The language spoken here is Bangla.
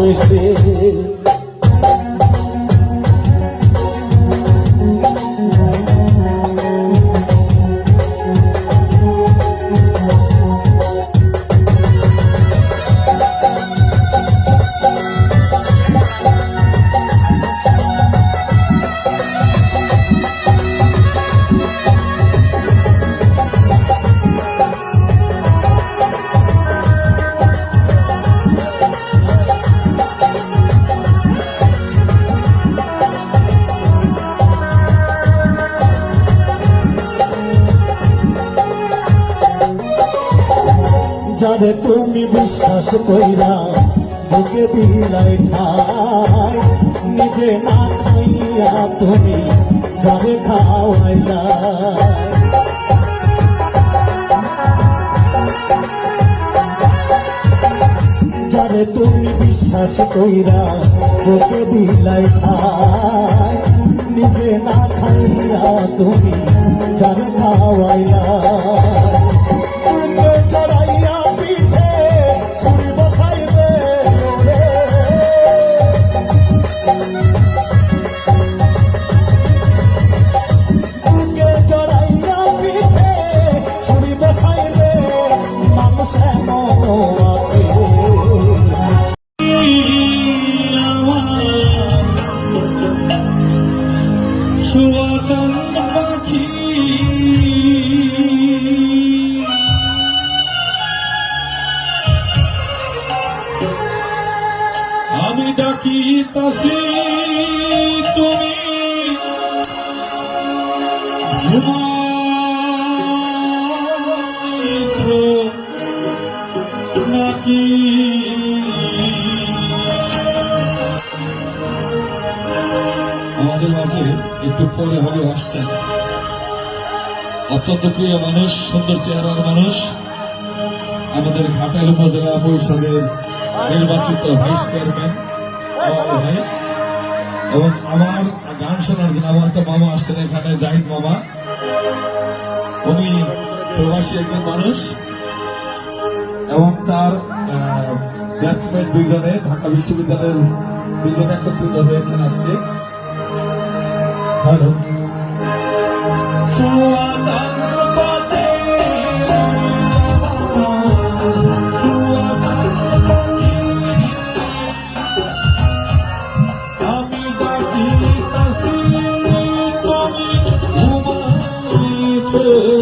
হয়েছে যারে তুমি বিশ্বাস কইরা বুকে দিলাই ঠাই, নিজে না খাইয়া তুমি যারে খাওয়াইলা। যারে তুমি বিশ্বাস কইরা বুকে দিলাই ঠাই, নিজে না খাইয়া তুমি যারে খাওয়াইলা। আমি ডাকি তাসি তুমি ঘুমাইছ নাকি আমাদের মাঝে একটু পরে হলেও আসছেন অত্যন্ত প্রিয় মানুষ, সুন্দর চেহারার মানুষ, আমাদের ঘাটাইল উপজেলা পরিষদের নির্বাচিত ভাইস চেয়ারম্যান ভাই এবং আমার গান শোনার জন্য আমার একটা মামা আসছেন এখানে, জাহিদ মামা। উনি প্রবাসী একজন মানুষ এবং তার ব্যাটসম্যান দুইজনে ঢাকা বিশ্ববিদ্যালয়ের দুজনে একত্রিত হয়েছেন আজকে। হ্যালো। Oh